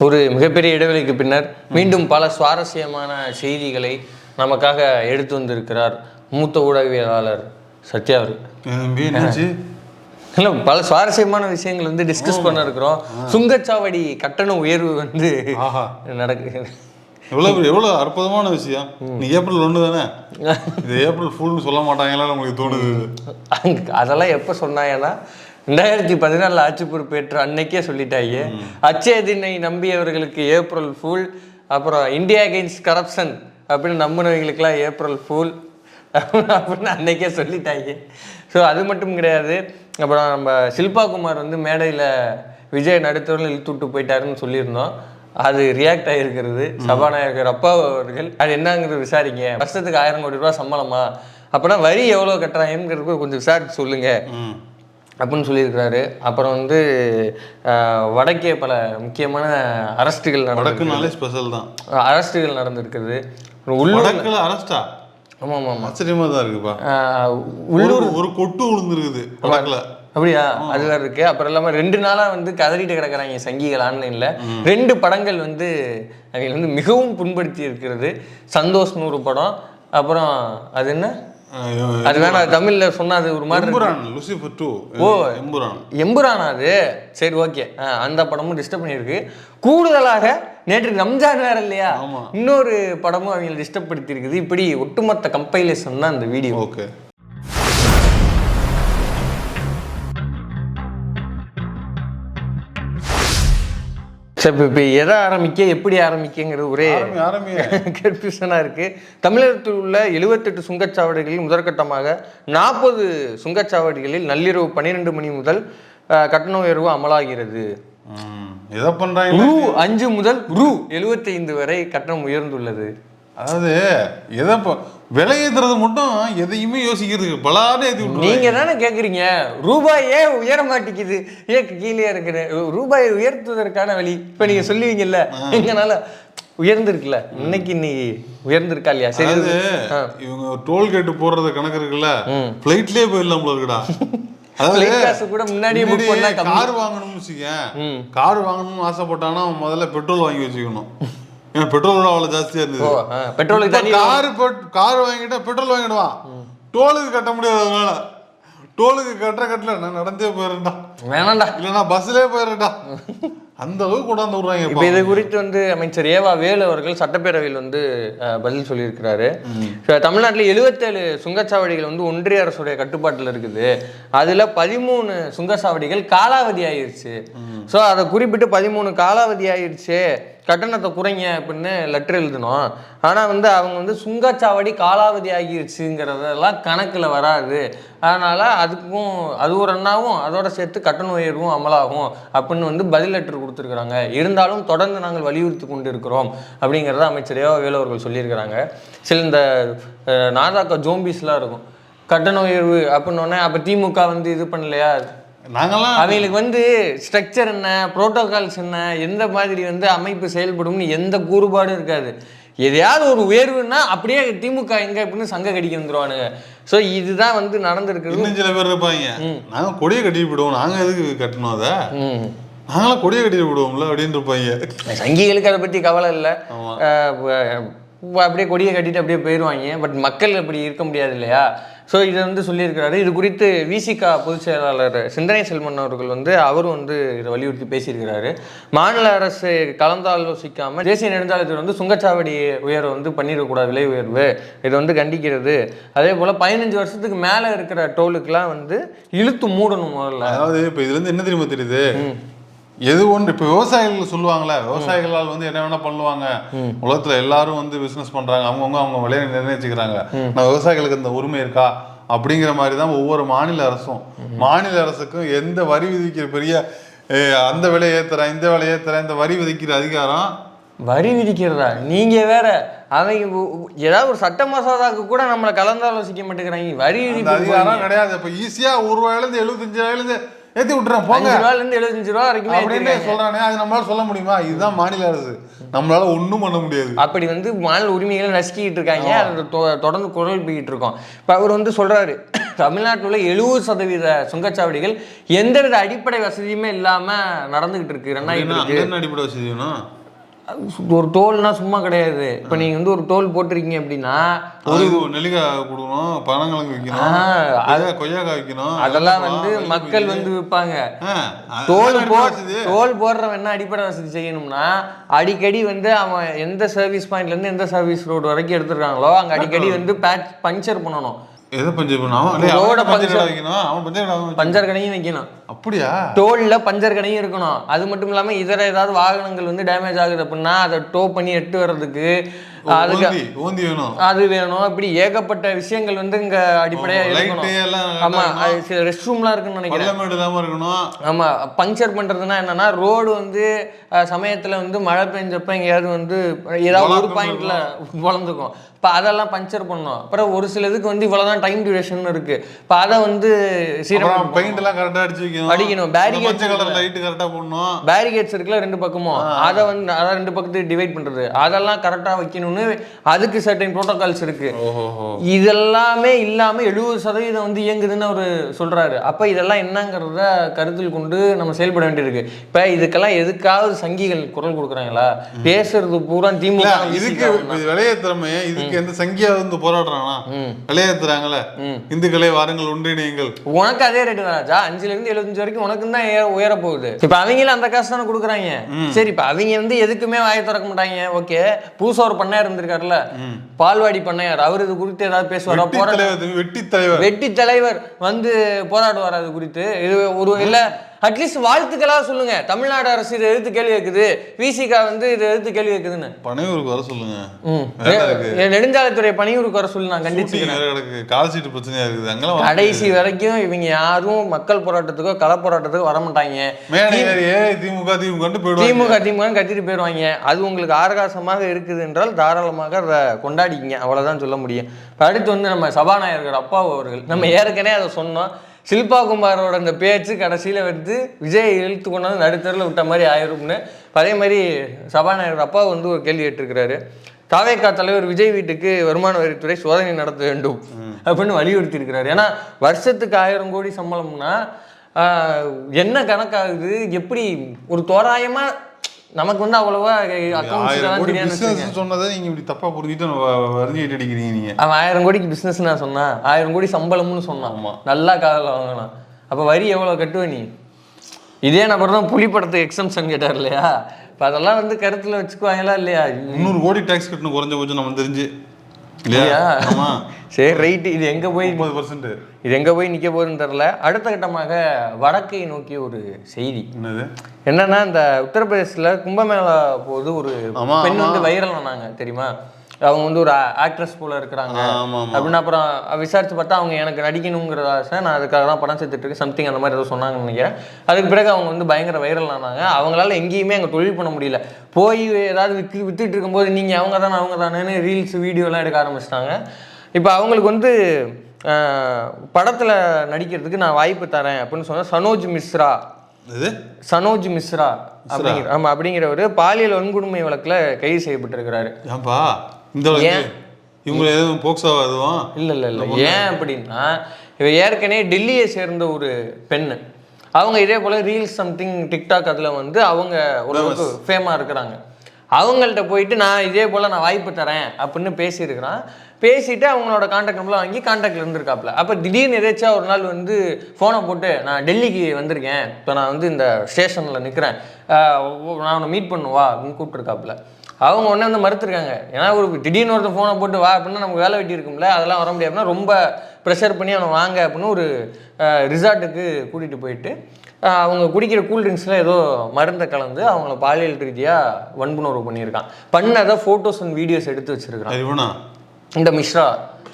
ஒரு மிகப்பெரிய இடைவெளிக்கு பின்னர் மீண்டும் பல சுவாரஸ்யமான செய்திகளை நமக்காக எடுத்து வந்திருக்கிறார் மூத்த ஊடகவியலாளர் சத்யா அவர் இல்லை பல சுவாரஸ்யமான விஷயங்கள் வந்து டிஸ்கஸ் பண்ண இருக்கிறோம் சுங்கச்சாவடி கட்டண உயர்வு வந்து ஆஹா. நடக்கு. எவ்வளவு எவ்வளவு அற்புதமான விஷயம். நீ ஏப்ரல் ஒன்று தானே? இது ஏப்ரல் ஃபுல்னு சொல்ல மாட்டாங்களா உங்களுக்கு தோணுது? அதெல்லாம் எப்போ சொன்னாங்கன்னா ரெண்டாயிரத்தி பதினாலில் ஆட்சி பொறுப்பேற்ற அன்னைக்கே சொல்லிட்டாங்க அச்சய தினை நம்பியவர்களுக்கு ஏப்ரல் ஃபூல் அப்புறம் இந்தியா அகெயின்ஸ்ட் கரப்ஷன் அப்படின்னு நம்பினவங்களுக்குலாம் ஏப்ரல் ஃபூல் அப்படின்னு அன்னைக்கே சொல்லிட்டாங்க ஸோ அது மட்டும் கிடையாது. அப்புறம் நம்ம சில்பா குமார் வந்து மேடையில் விஜய் நடுத்தவர்கள் இழுத்து விட்டு போயிட்டாருன்னு சொல்லியிருந்தோம். அது ரியாக்ட் ஆகிருக்கிறது சபாநாயகர் அப்பா அவர்கள் அது என்னங்கிறது விசாரிங்க. வருஷத்துக்கு ஆயிரம் கோடி ரூபாய் சம்பளமா? அப்போனா வரி எவ்வளோ கட்டுறாங்கிறது கொஞ்சம் விசாரிச்சு சொல்லுங்க. ம். அப்படின்னு சொல்லியிருக்கிறாரு. அப்புறம் வந்து வடக்கே பல முக்கியமான அரஸ்ட்டுகள் வடக்குனாலே ஸ்பெஷல் தான். அரஸ்ட்டுகள் நடந்திருக்குது. உள்ளூர் வடக்குல அரஸ்டா ஆமாம் ஆமாம் ஆமாம் ஆச்சரியமா தான் இருக்குப்பா. அஹ், ஒரு ஒரு கொட்டு விழுந்துருக்குது வடக்குல. அப்படியா? அது வேற இருக்கு. அப்புறம் இல்லாம ரெண்டு நாளா வந்து கதறிட்டு கிடக்குறாங்க சங்கிகள் ஆன்லைன்ல ரெண்டு படங்கள் வந்து அவங்க வந்து மிகவும் புண்படுத்தி இருக்கிறது. சந்தோஷ் நூறு படம். அப்புறம் அது என்ன? அது வேணாம் தமிழ்ல சொன்னா அது ஒரு மாதிரி. எம்புரான் லூசிஃபர் டூ ஓ. எம்புரான். எம்புரானா அது? சரி ஓகே. அந்த படமும் டிஸ்டர்ப் பண்ணியிருக்கு. கூடுதலாக நேற்று ரம்ஜான் வேற இல்லையா. இன்னொரு படமும் அவங்களை டிஸ்டர்ப் படுத்தி இருக்குது இப்படி ஒட்டுமொத்த கம்பைலேஷன் தான் அந்த வீடியோ ஓகே. சரி இப்போ இப்போ எதை ஆரம்பிக்க எப்படி ஆரம்பிக்கங்கிறது ஒரே கன்ஃபியூஷனாக இருக்குது தமிழகத்தில் உள்ள எழுபத்தெட்டு சுங்கச்சாவடிகளில் முதற்கட்டமாக நாற்பது சுங்கச்சாவடிகளில் நள்ளிரவு பன்னிரெண்டு மணி முதல் கட்டண உயர்வு அமலாகிறது. எதை பண்றாங்க? ரூ அஞ்சு முதல் ரூ எழுபத்தைந்து வரை கட்டணம் உயர்ந்துள்ளது. அதாவது எதை விலை ஏத்துறது மட்டும் எதையுமே யோசிக்கிறது பலான்னு விட்டுருவாங்க. நீங்க தானே கேக்குறீங்க. ரூபாய் ஏன் உயர மாட்டேங்குது ஏன் கீழே இருக்குது. ரூபாயை உயர்த்துவதற்கான வழி. இப்ப நீங்க சொல்லுவீங்கல்ல எங்கனால உயர்ந்திருக்குல்ல. இன்னைக்கு இன்னைக்கு உயர்ந்திருக்கா இல்லையா? சரி ஆ. இவங்க டோல்கேட் போடுறது கணக்கு இருக்குல்ல. ஃபிளைட்லயே போயிடலாம் போல இருக்குடா. கார் வாங்கணும்னு வச்சுக்க. கார் வாங்கணும்னு ஆசைப்பட்டானா முதல்ல பெட்ரோல் வாங்கி வச்சுக்கணும். ஏன்னா பெட்ரோலோட அவ்வளவு ஜாஸ்தியா ஓ இருந்தது பெட்ரோலுக்கு தண்ணி கார் கார் வாங்கிட்டா பெட்ரோல் வாங்கிடுவான் டோலுக்கு கட்ட முடியாது அதனால. டோலுக்கு கட்டுற கட்டல நான் நடந்தே போயிடுறேன்டா. வேணாம்டா. இல்லைன்னா பஸ்லயே போயிடுறேன்டா. அந்த அளவுக்கு கொண்டாந்து இப்ப விடுறாங்க இது குறித்து வந்து அமைச்சர் ஏவா வேலு அவர்கள் சட்டப்பேரவையில் வந்து பதில் சொல்லியிருக்கிறாரு. இப்ப தமிழ்நாட்டுல எழுபத்தேழு சுங்கச்சாவடிகள் வந்து ஒன்றிய அரசுடைய கட்டுப்பாட்டுல இருக்குது. அதுல பதிமூணு சுங்கச்சாவடிகள் காலாவதி ஆயிருச்சு. ஸோ அதை குறிப்பிட்டு பதிமூணு காலாவதி ஆயிருச்சு. கட்டணத்தை குறைங்க அப்படின்னு லெட்டர் எழுதணும். ஆனால் வந்து அவங்க வந்து சுங்கச்சாவடி காலாவதி ஆகிருச்சுங்கிறதெல்லாம் கணக்கில் வராது. அதனால் அதுக்கும் அது ஒரு அண்ணாவும் அதோட சேர்த்து கட்டண உயர்வும் அமலாகும் அப்படின்னு வந்து பதில் லெட்டர் கொடுத்துருக்குறாங்க. இருந்தாலும் தொடர்ந்து நாங்கள் வலியுறுத்தி கொண்டு இருக்கிறோம் அப்படிங்கிறத அமைச்சரையோ வேலவர்கள் சொல்லியிருக்கிறாங்க. சில இந்த நாதாக்கா ஜோம்பிஸ்லாம் இருக்கும். கட்டண உயர்வு அப்படின்னோடனே அப்போ திமுக வந்து இது பண்ணலையா? நாங்கெல்லாம் அவங்களுக்கு வந்து ஸ்ட்ரக்சர் என்ன புரோட்டோகால்ஸ் என்ன எந்த மாதிரி வந்து அமைப்பு செயல்படும்னு எந்த கூறுபாடும் இருக்காது. எதையாவது ஒரு உயர்வுன்னா அப்படியே திமுக எங்க அப்படின்னு சங்க கடிக்க வந்துருவானுங்க. ஸோ இதுதான் வந்து நடந்திருக்குது இன்னும் சில பேர் இருப்பாங்க. நாங்க கொடியை கட்டிட்டு விடுவோம் நாங்க எதுக்கு கட்டணும் அதை? நாங்களாம் கொடியை கட்டிட்டு விடுவோம்ல அப்படின்னு இருப்பாங்க. சங்கிகளுக்கு அதை பற்றி கவலை இல்லை. அப்படியே கொடியை கட்டிட்டு அப்படியே போயிடுவாங்க பட் மக்கள் அப்படி இருக்க முடியாது இல்லையா? ஸோ இதை வந்து சொல்லியிருக்கிறாரு. இது குறித்து விசிகா பொதுச் செயலாளர் சிந்தனை செல்வன் அவர்கள் வந்து அவரும் வந்து இதை வலியுறுத்தி பேசியிருக்கிறாரு. மாநில அரசு கலந்தாலோசிக்காம தேசிய நெடுஞ்சாலைத்துறை வந்து சுங்கச்சாவடி உயர்வு வந்து பண்ணிடக்கூடாது விலை உயர்வு. இதை வந்து கண்டிக்கிறது. அதே போல் பதினஞ்சு வருஷத்துக்கு மேலே இருக்கிற டோலுக்கெல்லாம் வந்து இழுத்து மூடணும் முதல்ல. அதாவது இப்ப இதுல இருந்து என்ன தெரியுமா தெரியுது? எது ஒன்று? இப்ப விவசாயிகள் சொல்லுவாங்களே விவசாயிகளால் வந்து என்ன வேணா பண்ணுவாங்க. உலகத்துல எல்லாரும் வந்து பிசினஸ் பண்றாங்க. அவங்கவுங்க அவங்க விலையை நிர்ணயிச்சுக்கிறாங்க. நான் விவசாயிகளுக்கு இந்த உரிமை இருக்கா? அப்படிங்கிற மாதிரி தான் ஒவ்வொரு மாநில அரசும். மாநில அரசுக்கும் எந்த வரி விதிக்கிற பெரிய அந்த விலையை ஏத்துறேன் இந்த விலையை ஏத்துறேன் இந்த வரி விதிக்கிற அதிகாரம்? வரி விதிக்கிறதா? நீங்க வேற அவங்க ஏதாவது ஒரு சட்ட மசோதாக்கு கூட நம்மளை கலந்தாலோசிக்க மாட்டேங்கிறாங்க. வரி அதிகாரம் கிடையாது. இப்ப ஈஸியா ஒரு ரூபாயில இருந்து எழுபத்தஞ்சு ரூபாயில ஏத்தி விட்டுறேன் போங்க. இருந்து எழுபத்தஞ்சு ரூபா வரைக்குமே அப்படின்னு. சொல்றானே அது நம்மளால சொல்ல முடியுமா? இதுதான் மாநில அரசு. நம்மளால ஒண்ணும் பண்ண முடியாது. அப்படி வந்து மாநில உரிமைகளை நசுக்கிட்டு இருக்காங்க. அதை தொடர்ந்து குரல் போய்கிட்டு இருக்கோம். இப்போ அவர் வந்து சொல்றாரு தமிழ்நாட்டில் உள்ள எழுபது சதவீத சுங்கச்சாவடிகள் எந்தவித அடிப்படை வசதியுமே இல்லாம நடந்துகிட்டு இருக்கு. என்ன அடிப்படை வசதி வேணும். ஒரு டோல்னா சும்மா கிடையாது. இப்போ நீங்க வந்து ஒரு டோல் போட்டிருக்கீங்க அப்படின்னா இது நெல்லிக்காய் கொடுக்கணும் பனங்கிழங்கு கொய்யாக்காய் விற்கணும் அதெல்லாம் வந்து மக்கள் வந்து விற்பாங்க. டோல் போ? டோல் போடுறவன் என்ன அடிப்படை வசதி செய்யணும்னா அடிக்கடி வந்து அவன் எந்த சர்வீஸ் பாயிண்ட்ல இருந்து எந்த சர்வீஸ் ரோடு வரைக்கும் எடுத்துருக்காங்களோ அங்க அடிக்கடி வந்து பேட்ச் பஞ்சர் பண்ணணும். எதை பஞ்சர் அவன் பஞ்சர் கடையும் வைக்கணும். அப்படியா? டோல்ல பஞ்சர் கடையும் இருக்கணும். அது மட்டும் இல்லாம இதர ஏதாவது வாகனங்கள் வந்து டேமேஜ் ஆகுது அப்படின்னா அதை டோ பண்ணி எட்டு வர்றதுக்கு அதுக்கு ஓந்தி வேணும். அது வேணும். இப்படி ஏகப்பட்ட விஷயங்கள் வந்து இங்க அடிப்படையா இருக்கணும். ஆமா அது சில ரெஸ்ட் ரூம்லாம் இருக்குன்னு நினைக்கிறேன். ஆமா பஞ்சர் பண்றதுன்னா என்னன்னா ரோடு வந்து சமயத்துல வந்து மழை பெஞ்சப்ப எங்கேயாவது வந்து ஏதாவது ஒரு பாயிண்ட்ல பொழந்துக்கும் இப்போ அதெல்லாம் பஞ்சர் பண்ணணும். அப்புறம் ஒரு சில இதுக்கு வந்து இவ்வளவுதான் டைம் டியூரேஷன் இருக்கு. இப்போ அதை வந்து சீரமைப்பு அப்புறம் பெயிண்ட் எல்லாம் கரெக்டா அடிச்சு வைக்கணும். அடிக்கணும். பச்சை கலர் லைட் கரெக்டா போடணும். பேரிகேட்ஸ் இருக்குல்ல ரெண்டு பக்கமும். அதை வந்து அதை ரெண்டு பக்கத்துக்கு டிவைட் பண்றது. அதெல்லாம் கரெக்டா வைக்கணும்னு அதுக்கு சர்டன் ப்ரோட்டோகால்ஸ் இருக்கு. இதெல்லாமே இல்லாம எழுபது சதவீதம் வந்து இயங்குதுன்னு அவரு சொல்றாரு. அப்ப இதெல்லாம் என்னங்கிறத கருத்தில் கொண்டு நம்ம செயல்பட வேண்டியிருக்கு. இப்ப இதுக்கெல்லாம் எதுக்காவது சங்கிகள் குரல் கொடுக்குறாங்களா? பேசுறது பூரா திமுக இதுக்கு இப்ப விளையாட்டுறமே இதுக்கு எந்த சங்கியா வந்து. விளையாட்டுறாங்கல்ல ம். இந்துக்களே வாருங்கள் ஒன்றிணையுங்கள் உனக்கு அதே ரேட்டு தான் ராஜா? அஞ்சுல இருந்து எழுபத்தஞ்சு வரைக்கும் உனக்கு தான் ஏற உயர போகுது இப்ப அவங்களும் அந்த காசு தானே கொடுக்குறாங்க. சரி இப்ப அவங்க வந்து எதுக்குமே வாயை திறக்க மாட்டாங்க. ஓகே. புதுசா ஒரு பண்ணையார் இருந்திருக்காருல்ல? பால்வாடி பண்ணையார். அவர் இது குறித்து ஏதாவது பேசுவாரா? வெட்டி போராட்டம் தலைவர் வெட்டி தலைவர். வெட்டி தலைவர் வந்து போராடுவார் அது குறித்து? இது ஒரு இல்ல அட்லீஸ்ட் வாழ்த்துக்களா சொல்லுங்க. தமிழ்நாடு அரசு இதை எதிர்த்து கேள்வி கேட்குது. விசிகா வந்து இதை எதிர்த்து கேள்வி கேட்குதுன்னு. பனையூருக்கு வர சொல்லுங்க. நெடுஞ்சாலைத்துறை பணியூருக்கு வர சொல்லி நான் கிடக்கு. கால் சீட்டு பிரச்சனையா இருக்குது. அங்கெல்லாம் கடைசி வரைக்கும் இவங்க யாரும் மக்கள் போராட்டத்துக்கோ கள போராட்டத்துக்கோ வர மாட்டாங்க. திமுக திமுக திமுக திமுக கத்திட்டு போயிடுவாங்க. அது உங்களுக்கு ஆரகாசமாக இருக்குது என்றால் தாராளமாக அதை கொண்டாடிக்கிங்க. அவ்வளவுதான் சொல்ல முடியும். அடுத்து வந்து நம்ம சபாநாயகர் அப்பா அவர்கள். நம்ம ஏற்கனவே அதை சொன்னோம். சில்பா குமாரோட அந்த பேச்சு கடைசியில் வந்து விஜய் இழுத்து கொண்டு வந்து நடுத்தரில் விட்ட மாதிரி ஆயிரும்னு. அதே மாதிரி சபாநாயகர் அப்பா வந்து ஒரு கேள்வி கேட்டிருக்கிறாரு. தாவேக்கா தலைவர் விஜய் வீட்டுக்கு வருமான வரித்துறை சோதனை நடத்த வேண்டும் அப்படின்னு வலியுறுத்தி இருக்கிறாரு ஏன்னா வருஷத்துக்கு ஆயிரம் கோடி சம்பளம்னா என்ன கணக்காகுது? எப்படி ஒரு தோராயமா நமக்கு வந்து அவ்வளவா. பிசினஸ் சொன்னதை நீங்க இப்படி தப்பா புரிஞ்சுட்டு வருந்தி அடிக்கிறீங்க நீங்க. அவன் ஆயிரம் கோடிக்கு பிசினஸ் நான் சொன்னான் ஆயிரம் கோடி சம்பளம்னு சொன்னான். ஆமா. நல்லா காதல வாங்கினான். அப்ப வரி எவ்வளவு கட்டுவ நீ? இதே நபர் தான் புலி படத்துக்கு எக்ஸம்ஷன் கேட்டார் இல்லையா? இப்ப அதெல்லாம் வந்து கருத்துல வச்சுக்குவாங்களா இல்லையா? முந்நூறு கோடி டேக்ஸ் கட்டணும் குறைஞ்சபட்சம் நம்ம தெரிஞ்சு. இல்லையா? சரி ரைட்டு இது எங்க போய் முப்பது பர்சன்ட் இது எங்க போய் நிக்க போகுதுன்னு தெரியல. அடுத்த கட்டமாக வடக்கை நோக்கிய ஒரு செய்தி. என்னது? என்னன்னா இந்த உத்தரப்பிரதேசத்துல கும்பமேளா போது ஒரு பெண். வந்து வைரல் ஆனாங்க தெரியுமா? அவங்க வந்து ஒரு ஆக்ட்ரஸ் போல இருக்கிறாங்க. அப்படின்னு அப்புறம் விசாரிச்சு பார்த்தா அவங்க எனக்கு நடிக்கணுங்கிற ஆசை. நான் அதுக்காக தான் படம் சேர்த்துட்டு இருக்கேன். சம்திங் அந்த மாதிரி ஏதோ சொன்னாங்கன்னு நினைக்கிறேன். அதுக்கு பிறகு அவங்க வந்து பயங்கர வைரல் ஆனாங்க. அவங்களால எங்கேயுமே அங்கே தொழில் பண்ண முடியல. போய் ஏதாவது விற்று வித்துட்டு இருக்கும்போது நீங்கள் அவங்க தானே அவங்க தானேன்னு ரீல்ஸ் வீடியோலாம் எடுக்க ஆரம்பிச்சிட்டாங்க. இப்போ அவங்களுக்கு வந்து படத்தில் நடிக்கிறதுக்கு நான் வாய்ப்பு தரேன் அப்படின்னு சொன்னால் சனோஜ் மிஸ்ரா. சனோஜ் மிஸ்ரா. அப்படிங்கிற ஆமா அப்படிங்கிறவர் பாலியல் வன்கொடுமை வழக்குல கைது செய்யப்பட்டிருக்கிறாரு. ஏன்பா? இந்த? இவங்க எதுவும் போக்சோ அதுவும் இல்ல இல்ல இல்ல. ஏன் அப்படின்னா இவ ஏற்கனவே டெல்லியை சேர்ந்த ஒரு பெண்ணு. அவங்க இதே போல ரீல்ஸ் சம்திங் டிக்டாக் அதுல வந்து அவங்க ஓரளவுக்கு ஃபேமா இருக்கிறாங்க. அவங்கள்ட்ட போயிட்டு நான் இதே போல நான் வாய்ப்பு தரேன் அப்படின்னு பேசியிருக்கிறான். பேசிட்டு அவங்களோட கான்டாக்ட் நம்பர்லாம் வாங்கி கான்டாக்ட்ல இருந்திருக்காப்ல அப்போ திடீர்னு எதாச்சும் ஒரு நாள் வந்து ஃபோனை போட்டு நான் டெல்லிக்கு வந்திருக்கேன். இப்போ நான் வந்து இந்த ஸ்டேஷனில் நிற்கிறேன் நான் உன்னை மீட் பண்ணுவா? அப்படின்னு கூப்பிட்டுருக்காப்புல. அவங்க உடனே வந்து மறுத்துருக்காங்க. ஏன்னா ஒரு திடீர்னு ஒருத்தன் ஃபோனை போட்டு வா அப்படின்னா நமக்கு வேலை வெட்டி இருக்கும்ல அதெல்லாம் வர முடியாதுன்னா ரொம்ப ப்ரெஷர் பண்ணி அவனை வாங்க அப்படின்னு ஒரு ரிசார்ட்டுக்கு கூட்டிகிட்டு போயிட்டு அவங்க குடிக்கிற கூல் ட்ரிங்க்ஸில் ஏதோ மருந்தை கலந்து அவங்கள பாலியல் ரீதியாக வன்புணர்வு பண்ணியிருக்கான். பண்ணதை ஃபோட்டோஸ் அண்ட் வீடியோஸ் எடுத்து வச்சிருக்கான் இந்த மிஸ்ரா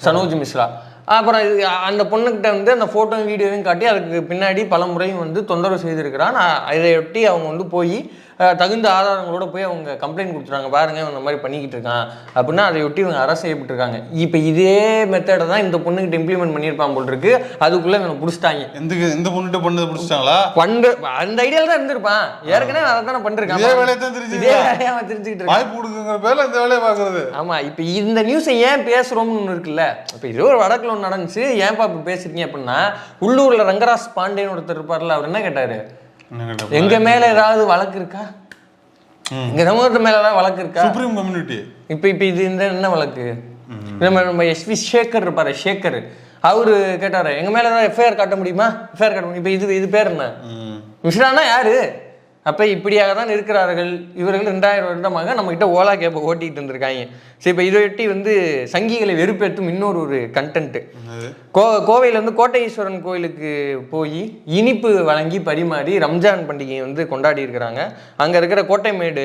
சனோஜ் மிஸ்ரா அப்புறம் இது அந்த பொண்ணுக்கிட்ட வந்து அந்த ஃபோட்டோ வீடியோவையும் காட்டி அதுக்கு பின்னாடி பல முறையும் வந்து தொந்தரவு செய்திருக்கிறான். இதையொட்டி அவங்க வந்து போய் தகுந்த ஆதாரங்களோட போய் அவங்க கம்ப்ளைண்ட் கொடுத்துறாங்க பாருங்க இந்த மாதிரி பண்ணிக்கிட்டு இருக்கான். அப்படின்னா அதை ஒட்டி இவங்க அரசு செய்யப்பட்டிருக்காங்க. இப்போ இதே மெத்தடை தான் இந்த பொண்ணுகிட்ட இம்ப்ளிமெண்ட் பண்ணியிருப்பான் போல் இருக்கு அதுக்குள்ள இவனை பிடிச்சிட்டாங்க. எந்த எந்த பொண்ணுகிட்ட பண்ணது பிடிச்சிட்டாங்களா? பண்ற அந்த ஐடியால தான் இருந்திருப்பான். ஏற்கனவே அதை தானே பண்ணிருக்கான். இதே வேலையை தான் தெரிஞ்சு இதே வேலையை அவன் தெரிஞ்சுக்கிட்டு வாய்ப்பு கொடுக்குங்கிற பேர்ல இந்த வேலையை பாக்குறது ஆமா இப்ப இந்த நியூஸை ஏன் பேசுறோம்னு ஒண்ணு இருக்குல்ல. இப்ப இது ஒரு வடக்குல ஒன்று நடந்துச்சு. ஏன்பா இப்ப பேசுறீங்க அப்படின்னா உள்ளூர்ல ரங்கராஜ் பாண்டேன்னு ஒருத்தர் இருப்பார்ல அவர் என்ன கேட்டாரு? எங்க மேல ஏதாவது வழக்கு இருக்கா. எங்க சமூகத்து மேல ஏதாவது வழக்கு இருக்கா? சுப்ரீம் கம்யூனிட்டி இப்ப இப்ப இது இந்த என்ன வழக்கு? நம்ம நம்ம எஸ்வி சேகர் இருப்பாரு சேகர் அவரு கேட்டாரு எங்க மேல ஏதாவது எஃப்ஐஆர் காட்ட முடியுமா? எஃப்ஐஆர் காட்ட முடியும். இப்ப இது இது பேர் என்ன? மிஸ்ரானா யாரு? அப்ப இப்படியாக தான் இருக்கிறார்கள். இவர்கள் ரெண்டாயிரம் வருடமாக நம்ம கிட்ட ஓலா கேப்பை ஓட்டிட்டு இருந்திருக்காங்க. சரி இப்போ இதையொட்டி வந்து சங்கிகளை வெறுப்பேற்றும் இன்னொரு ஒரு கண்டென்ட் கோ கோவையில இருந்து கோட்டை ஈஸ்வரன் கோயிலுக்கு போய் இனிப்பு வழங்கி பரிமாறி ரம்ஜான் பண்டிகையை வந்து கொண்டாடி இருக்கிறாங்க. அங்க இருக்கிற கோட்டைமேடு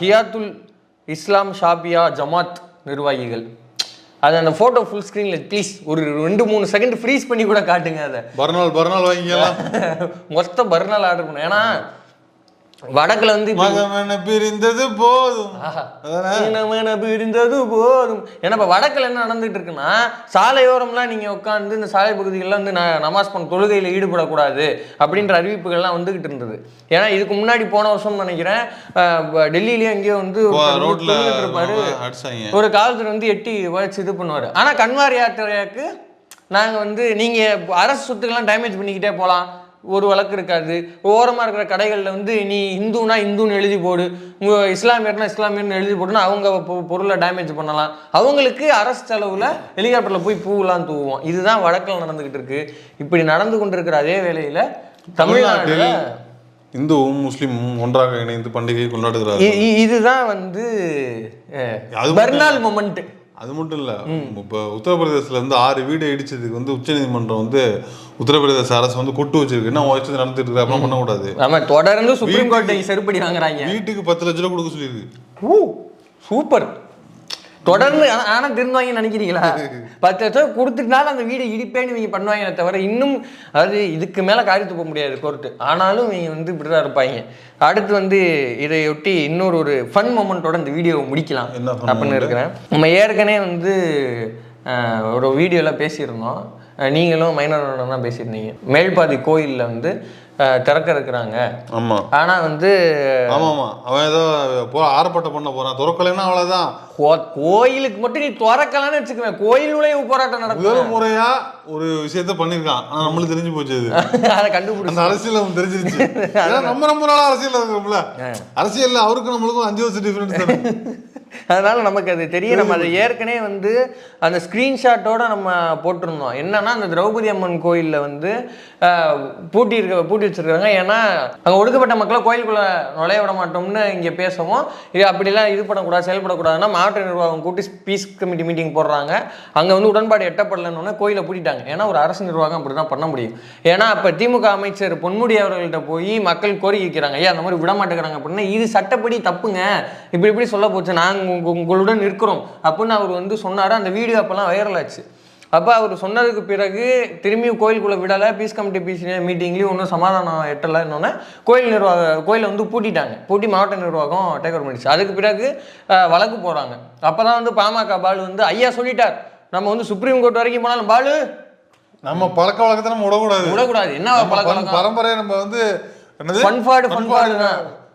ஹியாத்துல் இஸ்லாம் ஷாபியா ஜமாத் நிர்வாகிகள். அது அந்த ஃபோட்டோ ஃபுல் ஸ்க்ரீனில் ப்ளீஸ் ஒரு ரெண்டு மூணு செகண்ட் ஃப்ரீஸ் பண்ணி கூட காட்டுங்க அதை. பர்னால் பர்னால் வாங்கிக்கலாம். மொத்த பர்னால் ஆர்டர் பண்ணேன் ஏன்னா வடக்குல வந்து மகமென பிரிந்தது போதும்? இனமென பிரிந்தது போதும். ஏன்னா இப்போ வடக்குல என்ன நடந்துட்டு இருக்குன்னா சாலையோரம்லாம் நீங்க உட்காந்து இந்த சாலை பகுதிகளில் வந்து ந- நமாஸ் பண்ண தொழுகையில் ஈடுபடக்கூடாது அப்படின்ற அறிவிப்புகள்லாம் வந்துகிட்டு இருந்தது. ஏன்னா இதுக்கு முன்னாடி போன வருஷம் நினைக்கிறேன் டெல்லியிலயும் எங்கேயோ வந்து ரோட்ல இருப்பாரு ஒரு காலத்துல வந்து எட்டி வச்சு இது பண்ணுவார். ஆனா கன்வாரி யாத்திரையாக்கு நாங்க வந்து நீங்க அரசு சொத்துக்கெல்லாம் டேமேஜ் பண்ணிக்கிட்டே போகலாம். ஒரு வழக்கு இருக்காது. ஓரமா இருக்கிற கடைகள்ல வந்து நீ இந்துனா இந்துன்னு எழுதி போடு. உங்க இஸ்லாமியர்னா இஸ்லாமியர்னு எழுதி போடுனா அவங்க பொருளை டேமேஜ் பண்ணலாம். அவங்களுக்கு அரசு செலவுல ஹெலிகாப்டர்ல போய் பூவெல்லாம் தூவோம் இதுதான் வழக்கில் நடந்துகிட்டு இருக்கு. இப்படி நடந்து கொண்டிருக்கிற அதே வேளையில தமிழ்நாட்டில் இந்துவும் முஸ்லீமும் ஒன்றாக இணைந்து பண்டிகை கொண்டாடுகிறார்கள். இ- இ- இதுதான் வந்து பர்னால் மொமெண்ட் அது மட்டும் இல்ல இப்போ உத்தரப்பிரதேசத்துல இருந்து ஆறு வீடு இடிச்சதுக்கு வந்து உச்சநீதிமன்றம் வந்து உத்தரப்பிரதேச அரசு வந்து கொட்டு வச்சிருக்கு. என்ன வச்சு நடந்துட்டு இருக்கு? அப்படிலாம் பண்ணக்கூடாது ஆமா தொடர்ந்து சுப்ரீம் கோர்ட்டை செருப்படி வாங்குறாங்க வீட்டுக்கு பத்து லட்ச ரூபா கொடுக்க சொல்லியிருக்கு. ஊ சூப்பர். தொடர்ந்து ஆனா- ஆனா திருந்துவாங்கன்னு நினைக்கிறீங்களா? பத்து லட்சம் கொடுத்துட்டாலும் அந்த வீடு இடிப்பேன்னு இவங்க பண்ணுவாங்களே தவிர இன்னும் அதாவது இதுக்கு மேல காரியத்து போக முடியாது கோர்ட்டு ஆனாலும் இவங்க வந்து இப்படிதான் இருப்பாங்க. அடுத்து வந்து இதையொட்டி இன்னொரு ஒரு ஃபன் மொமெண்ட்டோட இந்த வீடியோவை முடிக்கலாம் அப்படின்னு? இருக்கிறேன். நம்ம ஏற்கனவே வந்து ஒரு வீடியோவில் பேசியிருந்தோம். நீங்களும் மைனர் தான் பேசியிருந்தீங்க. மேல்பாதி கோயிலில் வந்து திறக்க இருக்கிறாங்க. ஆமா. ஆனா வந்து ஆமா ஆமா அவன் ஏதோ போ ஆர்ப்பாட்டம் பண்ண போறான். திறக்கலைன்னா அவ்வளவுதான். கோயிலுக்கு மட்டும் நீ திறக்கலாம்னு வச்சுக்குவேன் கோயில் நுழைவு போராட்டம் நடக்கும் முதல் முறையா ஒரு விஷயத்த பண்ணிருக்கான் ஆனா நம்மளுக்கு தெரிஞ்சு போச்சு அது. அதை கண்டுபிடிச்சு. அந்த அரசியல் அவனுக்கு தெரிஞ்சிருச்சு. நம்ம ரொம்ப நாளா அரசியல் இருக்கிறோம்ல. அரசியல்ல அவருக்கும் நம்மளுக்கும் அஞ்சு வருஷம் டிஃபரன்ஸ் தானே. அதனால நமக்கு அது தெரியும். நம்ம அதை ஏற்கனவே வந்து அந்த ஸ்க்ரீன்ஷாட்டோட நம்ம போட்டிருந்தோம். என்னன்னா அந்த திரௌபதி அம்மன் கோயிலில் வந்து பூட்டி இருக்க பூட்டி வச்சிருக்காங்க. ஏன்னா அங்கே ஒடுக்கப்பட்ட மக்களை கோயிலுக்குள்ள நுழைய விட மாட்டோம்னு இங்கே பேசவும். இது அப்படிலாம் இது பண்ணக்கூடாது செயல்படக்கூடாதுன்னா மாவட்ட நிர்வாகம் கூட்டி பீஸ் கமிட்டி மீட்டிங் போடுறாங்க. அங்கே வந்து உடன்பாடு எட்டப்படலன்னு கோயிலை பூட்டிட்டாங்க. ஏன்னா ஒரு அரசு நிர்வாகம் அப்படி தான் பண்ண முடியும். ஏன்னா அப்போ திமுக அமைச்சர் பொன்முடி அவர்கள்ட்ட போய் மக்கள் கோரிக்கைக்கிறாங்க ஐயா அந்த மாதிரி விட மாட்டேங்கிறாங்க அப்படின்னா. இது சட்டப்படி தப்புங்க. இப்படி இப்படி சொல்ல போச்சு. நாங்கள் உங்களுடன் இருக்கிறோம் அப்படின்னு அவர் வந்து சொன்னார். அந்த வீடியோ அப்போல்லாம் வைரல் ஆச்சு. அப்போ அவர் சொன்னதுக்கு பிறகு திரும்பியும் கோயிலுக்குள்ளே விடலை. பீஸ் கமிட்டி பீஸ் மீட்டிங்லேயும் ஒன்றும் சமாதானம் எட்டலைன்னொன்னே கோயில் நிர்வாக கோயிலை வந்து பூட்டிட்டாங்க. பூட்டி மாவட்ட நிர்வாகம் டேக் ஓவர் பண்ணிச்சு அதுக்கு பிறகு வழக்கு போகிறாங்க அப்போ தான் வந்து பாமக பாலு வந்து ஐயா சொல்லிட்டார். நம்ம வந்து சுப்ரீம் கோர்ட் வரைக்கும் போனாலும் பாலு நம்ம பழக்க வழக்கத்தை நம்ம விடக்கூடாது. விடக்கூடாது. என்ன பழக்க பரம்பரையை நம்ம வந்து என்னது? பண்பாடு பண்பாடு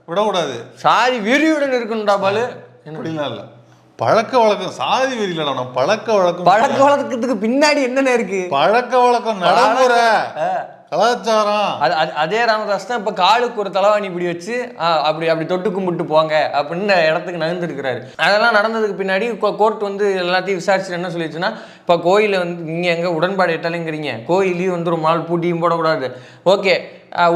விடக்கூடாது. சாதி வெறியுடன் இருக்கணும்டா பாலு. அப்படிலாம் இல்ல. பழக்க வழக்கம் சாதி வெறி இல்லடா பழக்க வழக்கம். பழக்க வழக்கத்துக்கு பின்னாடி என்னென்ன இருக்கு? பழக்க வழக்கம் நடைமுறை கலாச்சாரம். அது ராமதாஸ் தான் இப்போ காலுக்கு ஒரு தலைவாணி இப்படி வச்சு அப்படி அப்படி தொட்டு கும்பிட்டு போங்க அப்படின்னு இடத்துக்கு நகர்ந்துருக்கிறாரு. அதெல்லாம் நடந்ததுக்கு பின்னாடி கோர்ட் வந்து எல்லாத்தையும் விசாரிச்சுட்டு என்ன சொல்லிடுச்சுன்னா இப்போ கோயிலை வந்து நீங்கள் எங்கே உடன்பாடு எட்டலைங்கிறீங்க. கோயிலையும் வந்து ஒரு மால் பூட்டியும் போடக்கூடாது. ஓகே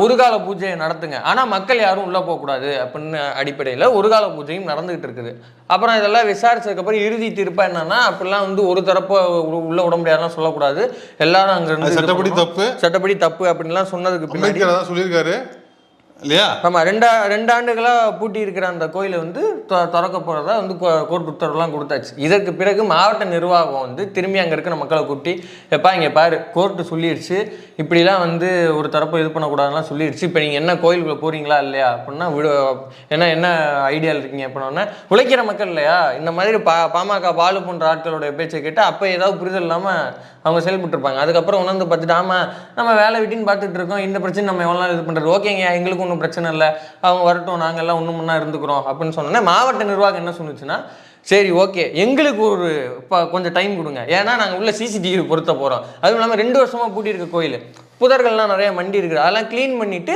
ஒரு கால பூஜையை நடத்துங்க. ஆனால் மக்கள் யாரும் உள்ளே போகக்கூடாது அப்படின்னு அடிப்படையில் ஒரு கால பூஜையும் நடந்துகிட்டு இருக்குது. அப்புறம் இதெல்லாம் விசாரிச்சதுக்கப்புறம் இறுதி தீர்ப்பா என்னன்னா அப்படிலாம் வந்து ஒரு தரப்போ உள்ள விட முடியாதுலாம் சொல்லக்கூடாது. எல்லாரும் அங்கே சட்டப்படி தப்பு. சட்டப்படி தப்பு அப்படின்லாம் சொன்னதுக்கு பின்னாடி சொல்லியிருக்காரு. இல்லையா? நம்ம ரெண்டா ரெண்டு ஆண்டுகளாக பூட்டி இருக்கிற அந்த கோயிலை வந்து தொ- திறக்க போகிறதா வந்து கோர்ட் உத்தரவுலாம் கொடுத்தாச்சு. இதற்கு பிறகு மாவட்ட நிர்வாகம் வந்து திரும்பி அங்கே இருக்கிற மக்களை கூட்டி எப்பா இங்கே பாரு கோர்ட்டு சொல்லிடுச்சு இப்படிலாம் வந்து ஒரு தரப்பு இது பண்ணக்கூடாதுலாம் சொல்லிடுச்சு இப்போ நீங்கள் என்ன கோயிலுக்குள்ள போகிறீங்களா இல்லையா அப்படின்னா விடு என்ன என்ன ஐடியாவில் இருக்கீங்க அப்படின்னா உழைக்கிற மக்கள் இல்லையா? இந்த மாதிரி பா பாமக பாலு போன்ற ஆட்களுடைய பேச்சை கேட்டு அப்போ ஏதாவது புரிதல் இல்லாமல் அவங்க செயல்பட்டுருப்பாங்க. அதுக்கப்புறம் உணர்ந்து பார்த்துட்டு ஆமாம் நம்ம வேலை விட்டின்னு பார்த்துட்டு இருக்கோம் இந்த பிரச்சனை நம்ம எவ்வளோ நாள் இது பண்ணுறது ஓகேங்க எங்களுக்கு ஒன்றும் பிரச்சனை இல்லை. அவங்க வரட்டும் நாங்கள் எல்லாம் ஒன்று முன்னா இருந்துக்கிறோம் அப்படின்னு சொன்னோன்னே மாவட்ட நிர்வாகம் என்ன சொன்னுச்சுன்னா சரி ஓகே எங்களுக்கு ஒரு இப்போ கொஞ்சம் டைம் கொடுங்க. ஏன்னா நாங்கள் உள்ள சிசிடிவி பொருத்த போகிறோம் அதுவும் இல்லாமல் ரெண்டு வருஷமாக பூட்டி இருக்க கோயில். புதர்கள்லாம் நிறைய மண்டி இருக்குது அதெல்லாம் க்ளீன் பண்ணிவிட்டு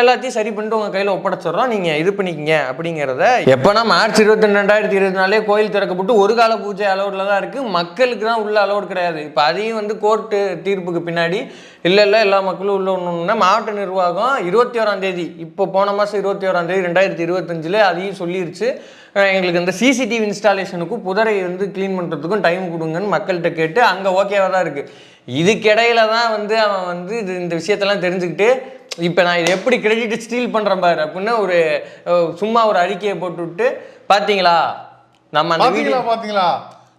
எல்லாத்தையும் சரி பண்ணிட்டு உங்கள் கையில் ஒப்படைச்சிடுறோம். நீங்கள் இது பண்ணிக்கிங்க அப்படிங்கிறத எப்போனா மார்ச் இருபத்தி ரெண்டாயிரத்தி இருபத்தி நாலே கோயில் திறக்கப்பட்டு ஒரு கால பூஜை அலோடில் தான் இருக்குது மக்களுக்கு தான் உள்ள அலோடு கிடையாது. இப்போ அதையும் வந்து கோர்ட்டு தீர்ப்புக்கு பின்னாடி இல்லை இல்லை எல்லா மக்களும் உள்ள ஒன்றுன்னா மாவட்ட நிர்வாகம் இருபத்தி ஓராம் தேதி இப்போ போன மாதம் இருபத்தி ஓராம் தேதி ரெண்டாயிரத்தி இருபத்தஞ்சில் அதையும் சொல்லிருச்சு. எங்களுக்கு இந்த சிசிடிவி இன்ஸ்டாலேஷனுக்கும் புதரை வந்து க்ளீன் பண்ணுறதுக்கும் டைம் கொடுங்கன்னு மக்கள்கிட்ட கேட்டு அங்கே ஓகேவாக தான் இருக்குது இதுக்கிடையில தான் வந்து அவன் வந்து இது இந்த விஷயத்தெல்லாம் தெரிஞ்சுக்கிட்டு இப்போ நான் இது எப்படி கிரெடிட் ஸ்டீல் பண்ணுறேன் பாரு அப்படின்னு ஒரு சும்மா ஒரு அறிக்கையை போட்டு விட்டு பார்த்தீங்களா நம்ம பாத்தீங்களா பாத்தீங்களா?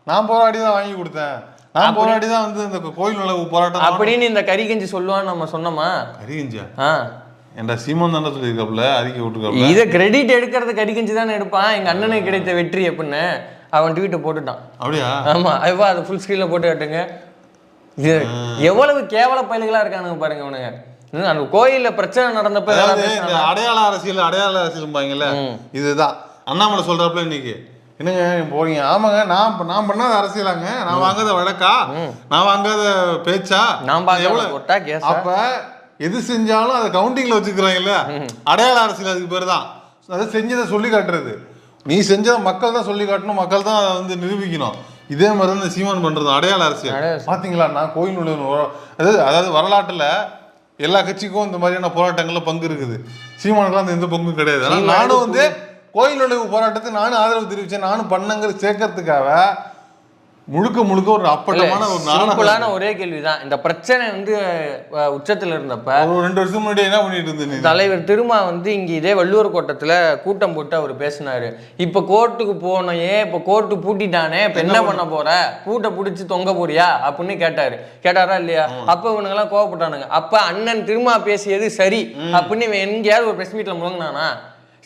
நான் போராடி தான் வாங்கி கொடுத்தேன். நான் போராடி தான் வந்து இந்த கோயில் நுழைவு போராட்டம் அப்படின்னு இந்த கறி கஞ்சி சொல்லுவான்னு நம்ம சொன்னோமா? அறிகிஞ்சா ஆ. ஏன்டா சீமன் தானே சொல்லியிருக்காப்புல அறிக்கை விட்டுருக்காப்புல இதை கிரெடிட் எடுக்கிறது கறி கஞ்சி தானே எடுப்பான். எங்கள் அண்ணனுக்கு கிடைத்த வெற்றி அப்படின்னு அவன் ட்வீட்டை போட்டுட்டான். அப்படியா? ஆமா அதுவா அதை ஃபுல் ஸ்க்ரீனில் போட்டு காட்டுங்க. இது எவ்வளவு கேவல பயலுகளா இருக்கானுங்க பாருங்க அவனுங்க. அந்த கோயில்ல பிரச்சனை நடந்தப்ப இந்த? அடையாள அரசியல் அடையாள அரசியல்பாங்கல்ல இதுதான். அண்ணாமலை சொல்றாப்புல இன்னைக்கு. என்னங்க போறீங்க? ஆமாங்க நான் நான் பண்ணாத அரசியலாங்க. நான் வாங்காத வழக்கா? நான் வாங்காத பேச்சா? நான் எவ்வளவு- அப்ப எது செஞ்சாலும் அதை கவுண்டிங்ல வச்சுக்கிறாங்கல்ல? அடையாள அரசியல் அதுக்கு பேர் தான். அதை செஞ்சதை சொல்லி காட்டுறது. நீ செஞ்சதை மக்கள் தான் சொல்லி காட்டணும் மக்கள் தான் அதை வந்து நிரூபிக்கணும். இதே மாதிரி தான் இந்த சீமான் பண்றது அடையாள அரசியல். பாத்தீங்களா? நான் கோயில் அதாவது அதாவது வரலாற்றுல எல்லா கட்சிக்கும் இந்த மாதிரியான போராட்டங்கள்ல பங்கு இருக்குது. சீமானுக்குலாம் அந்த எந்த பங்கும் கிடையாது. ஆனா சீமானுக்கு நானும் வந்து கோயில் நுழைவு போராட்டத்துக்கு நானும் ஆதரவு தெரிவிச்சேன். நானும் பண்ணங்கிறது சேர்க்கறதுக்காக முழுக்க முழுக்க ஒரு அப்பட்டமான ஒரு சிம்பிளான ஒரே கேள்விதான். இந்த பிரச்சனை வந்து உச்சத்துல இருந்தப்ப ஒரு ரெண்டு வருஷம் முன்னாடி என்ன பண்ணிட்டு இருந்த நீ தலைவர் திருமா வந்து இங்க இதே வள்ளுவர் கோட்டத்துல கூட்டம் போட்டு அவர் பேசினாரு. இப்ப கோர்ட்டுக்கு ஏன் இப்ப கோர்ட்டு பூட்டிட்டானே இப்ப என்ன பண்ண போற? பூட்டை பிடிச்சி தொங்க போறியா? அப்படின்னு கேட்டாரு. கேட்டாரா இல்லையா? அப்ப இவனுங்க எல்லாம் கோவப்பட்டானுங்க. அப்ப அண்ணன் திருமா பேசியது சரி அப்படின்னு இவன் எங்கேயாவது ஒரு பிரஸ் மீட்ல முழங்கினானா?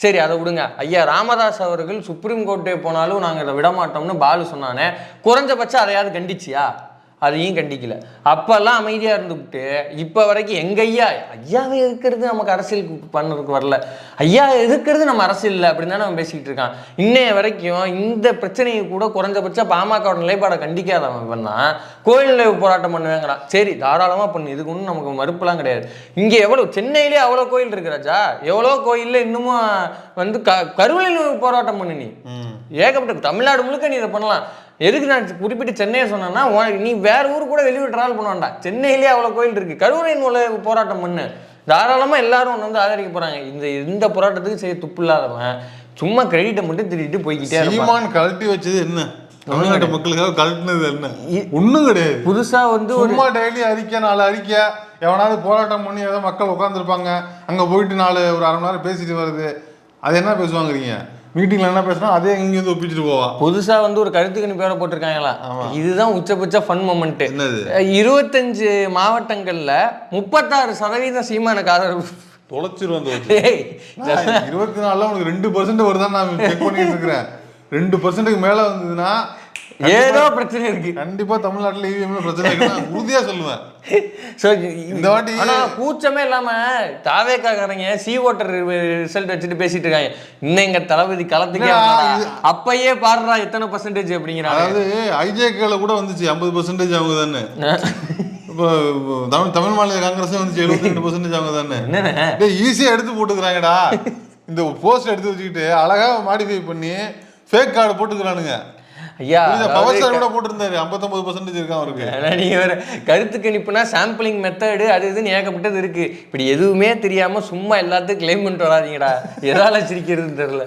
சரி அதை விடுங்க. ஐயா ராமதாஸ் அவர்கள் சுப்ரீம் கோர்ட்டே போனாலும் நாங்கள் இதை விட மாட்டோம்னு பாலு சொன்னானே. குறைஞ்சபட்சம் அதையாவது கண்டிச்சியா? அதையும் கண்டிக்கல. அப்போல்லாம் அமைதியாக இருந்துக்கிட்டு இப்போ வரைக்கும் எங்க ஐயா ஐயாவை எதிர்க்கிறது நமக்கு அரசியல் பண்ணுறதுக்கு வரல? ஐயா எதிர்க்கிறது நம்ம அரசியல் இல்லை? அப்படின்னு தான் நம்ம பேசிக்கிட்டு இருக்கான். இன்னைய வரைக்கும் இந்த பிரச்சனையை கூட குறைஞ்சபட்சம் பாமகவோட நிலைப்பாடை கண்டிக்காதவன் பண்ணா கோயில் நிலைவு போராட்டம் பண்ணுவேங்கிறான். சரி தாராளமாக பண்ணு. இதுக்கு ஒன்றும் நமக்கு மறுப்புலாம் கிடையாது. இங்கே எவ்வளோ சென்னையிலே அவ்வளோ கோயில் இருக்கிறாச்சா எவ்வளோ கோயிலில் இன்னமும் வந்து க கருவறை போராட்டம் பண்ணு நீ. ஏகப்பட்ட தமிழ்நாடு முழுக்க நீ இதை பண்ணலாம். எதுக்கு நான் குறிப்பிட்டு சென்னையை சொன்னேன்னா நீ வேற ஊர் கூட வெளியூர் ட்ராவல் பண்ண வேண்டாம். சென்னையிலேயே அவ்வளோ கோயில் இருக்கு. கருவறை நூலை போராட்டம் பண்ணு. தாராளமா எல்லாரும் உன்னை வந்து ஆதரிக்க போறாங்க. இந்த இந்த போராட்டத்துக்கு செய்ய துப்பு இல்லாதவன். சும்மா கிரெடிட்டை மட்டும் திருடிட்டு போய்கிட்டே சீமான் கழட்டி வச்சது என்ன? தமிழ்நாட்டு மக்களுக்காக கழட்டினது என்ன? ஒண்ணும் கிடையாது. புதுசா வந்து சும்மா டெய்லி அறிக்கை நாலு அறிக்கை. எவனாவது போராட்டம் பண்ணி ஏதோ மக்கள் உட்காந்துருப்பாங்க அங்க போயிட்டு நாலு ஒரு அரை மணி நேரம் பேசிட்டு வருது. அது என்ன பேசுவாங்கிறீங்க? மீட்டிங்ல என்ன பேசுனா அதே இங்க வந்து ஒப்பிச்சுட்டு போவா. புதுசா வந்து ஒரு கருத்து வேற போட்டிருக்காங்களா? இதுதான் உச்சபட்ச ஃபன் மொமெண்ட் இருபத்தஞ்சு மாவட்டங்கள்ல முப்பத்தாறு சதவீதம் சீமானுக்கு ஆதரவு. தொலைச்சிருவோம் ஏய், இருபத்தி நாலுல உனக்கு ரெண்டு பர்சன்ட் வருதான் நான் செக் பண்ணிட்டு இருக்கிறேன். ரெண்டு பர்சன்ட்டுக்கு மேல வந்ததுன்னா ஏதோ பிரச்சனை இருக்கு. கண்டிப்பா தமிழ்நாட்டுல இவிஎம்ல பிரச்சனை இருக்குன்னு உறுதியா சொல்லுவேன். So, இந்த வாட்டி- ஆனா கூச்சமே இல்லாம தாவேக்காரங்க சி ஓட்டர் ரிசல்ட் வச்சுட்டு பேசிட்டு இருக்காங்க. இன்னும் எங்க தளபதி களத்துக்கே அப்பயே பாடுறா எத்தனை பர்சன்டேஜ் அப்படிங்கிறாங்க. அதாவது ஐஜேகேல கூட வந்துச்சு ஐம்பது பர்சன்டேஜ் அவங்க தானே இப்போ தமிழ் தமிழ் மாநில காங்கிரஸ் வந்துச்சு எழுபத்தி ரெண்டு பர்சன்டேஜ் அவங்க தானே என்னண்ணே? டேய் ஈஸியா எடுத்து போட்டுக்கிறாங்கடா. இந்த போஸ்ட் எடுத்து வச்சுக்கிட்டு அழகா மாடிஃபை பண்ணி ஃபேக் கார்டு போட்டுக்கிறானுங்க. ஐயா பவர் ஸ்டார் கூட போட்டிருந்தாரு. ஐம்பத்தொன்பது பர்சன்டேஜ் இருக்கான் அவருக்கு. ஆனா நீங்க வேற கருத்து கணிப்புனா சாம்பிளிங் மெத்தடு அது இதுன்னு ஏகப்பட்டது இருக்கு. இப்படி எதுவுமே தெரியாம சும்மா எல்லாத்துக்கும் கிளைம் பண்ணிட்டு வராதீங்கடா. எதால சிரிக்கிறதுன்னு தெரியல.